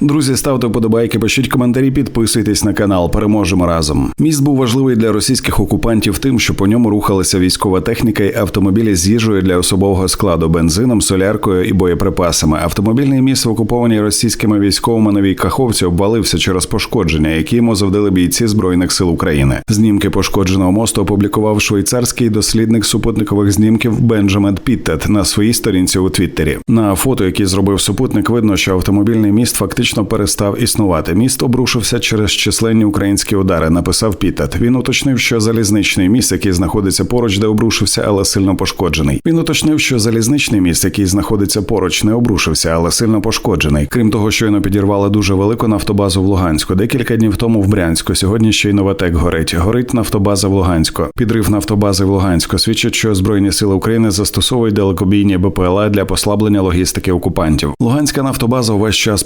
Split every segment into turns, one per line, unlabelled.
Друзі, ставте вподобайки, пишіть коментарі, підписуйтесь на канал. Переможемо разом. Міст був важливий для російських окупантів тим, що по ньому рухалася військова техніка і автомобілі з їжею для особового складу, бензином, соляркою і боєприпасами. Автомобільний міст в окупованій російськими військовими новій Каховці обвалився через пошкодження, які йому завдали бійці збройних сил України. Знімки пошкодженого мосту опублікував швейцарський дослідник супутникових знімків Бенджамин Піттет на своїй сторінці у Твіттері. На фото, які зробив супутник, видно, що автомобільний міст фактично перестав існувати. Міст обрушився через численні українські удари. Написав Піттет. Він уточнив, що залізничний міст, який знаходиться поруч, де обрушився, але сильно пошкоджений. Він уточнив, що залізничний міст, який знаходиться поруч, не обрушився, але сильно пошкоджений. Крім того, щойно підірвали дуже велику нафтобазу в Луганську. Декілька днів тому в Брянську. Сьогодні ще й Новотек горить. Горить нафтобаза в Луганську. Підрив нафтобази в Луганську свідчить, що збройні сили України застосовують далекобійні БПЛА для послаблення логістики окупантів. Луганська нафтобаза увесь час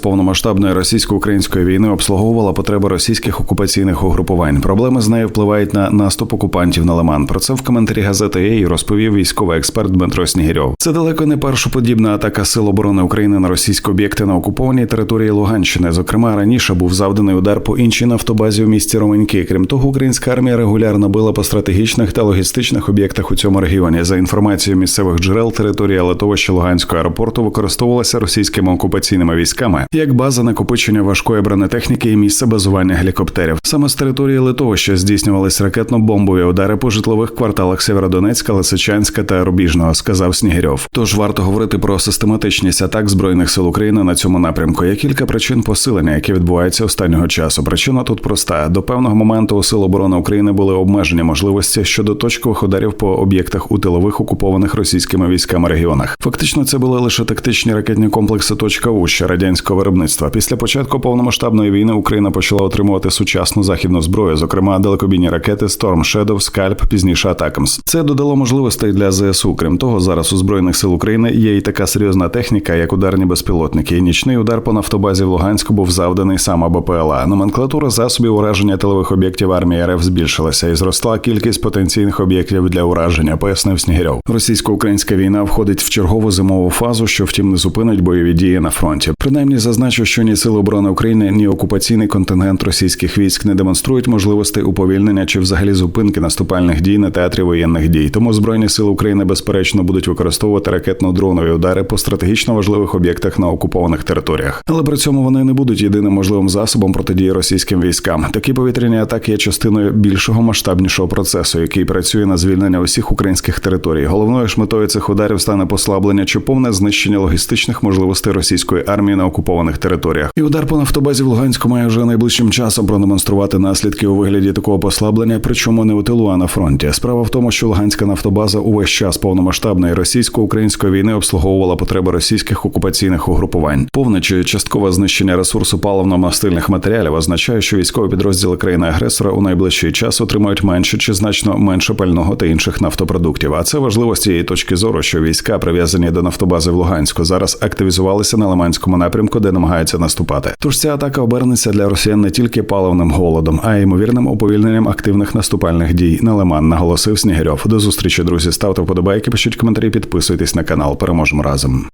повномасштабної російсько-української війни обслуговувала потреби російських окупаційних угрупувань. Проблеми з нею впливають на наступ окупантів на Лиман. Про це в коментарі газети «Ей» розповів військовий експерт Дмитро Снігирьов. Це далеко не першоподібна атака сил оборони України на російські об'єкти на окупованій території Луганщини. Зокрема, раніше був завданий удар по іншій нафтобазі у місті Романьки. Крім того, українська армія регулярно била по стратегічних та логістичних об'єктах у цьому регіоні. За інформацією місцевих джерел, територія литовища Луганського аеропорту використовувалася російськими окупаційними військами як база накопичення важкої бронетехніки і місце базування гелікоптерів. Саме з території литовища здійснювались ракетно-бомбові удари по житлових кварталах Сєвєродонецька, Лисичанська та Рубіжного, сказав Снігирьов. Тож варто говорити про систематичність атак збройних сил України на цьому напрямку. Є кілька причин посилення, які відбуваються останнього часу. Причина тут проста: до певного моменту у сил оборони України були обмежені можливості щодо точкових ударів по об'єктах у тилових окупованих російськими військами регіонах. Фактично, це були лише тактичні ракетні комплекси «Точка У» ще радянського виробництва. Після початку повномасштабної війни Україна почала отримувати сучасну західну зброю, зокрема далекобійні ракети Storm Shadow, Скальп, пізніше Атакамс. Це додало можливостей для ЗСУ. Крім того, зараз у збройних сил України є і така серйозна техніка, як ударні безпілотники. І нічний удар по нафтобазі в Луганську був завданий сам БПЛА. Номенклатура засобів ураження тилових об'єктів армії РФ збільшилася і зросла кількість потенційних об'єктів для ураження. Пояснив Снігирьов. Російсько-українська війна входить в чергову зимову фазу, що втім не зупинить бойові дії на фронті. Принаймні зазначу, що ні сили оборони України, ні окупаційний контингент російських військ не демонструють можливостей уповільнення чи взагалі зупинки наступальних дій на театрі воєнних дій. Тому збройні сили України безперечно будуть використовувати ракетно-дронові удари по стратегічно важливих об'єктах на окупованих територіях. Але при цьому вони не будуть єдиним можливим засобом протидії російським військам. Такі повітряні атаки є частиною більшого масштабнішого процесу, який працює на звільнення усіх українських територій. Головною ж метою цих ударів стане послаблення чи повне знищення логістичних можливостей російської армії на окупованих територіях. І удар по нафтобазі в Луганську має вже найближчим часом продемонструвати наслідки у вигляді такого послаблення, причому не у тилу, а на фронті. Справа в тому, що Луганська нафтобаза увесь час повномасштабної російсько-української війни обслуговувала потреби російських окупаційних угрупувань. Повне чи часткове знищення ресурсу паливно-мастильних матеріалів означає, що військові підрозділи країни-агресора у найближчий час отримають менше чи значно менше пального та інших нафтопродуктів. А це важливо з цієї точки зору, що війська, прив'язані до нафтобази в Луганську, зараз активізувалися на Лиманському напрямку, де намагаються наступати. Тож ця атака обернеться для росіян не тільки паливним голодом, а й ймовірним уповільненням активних наступальних дій на Лиман, наголосив Снігирьов. До зустрічі, друзі. Ставте вподобайки, пишіть коментарі, підписуйтесь на канал. Переможемо разом.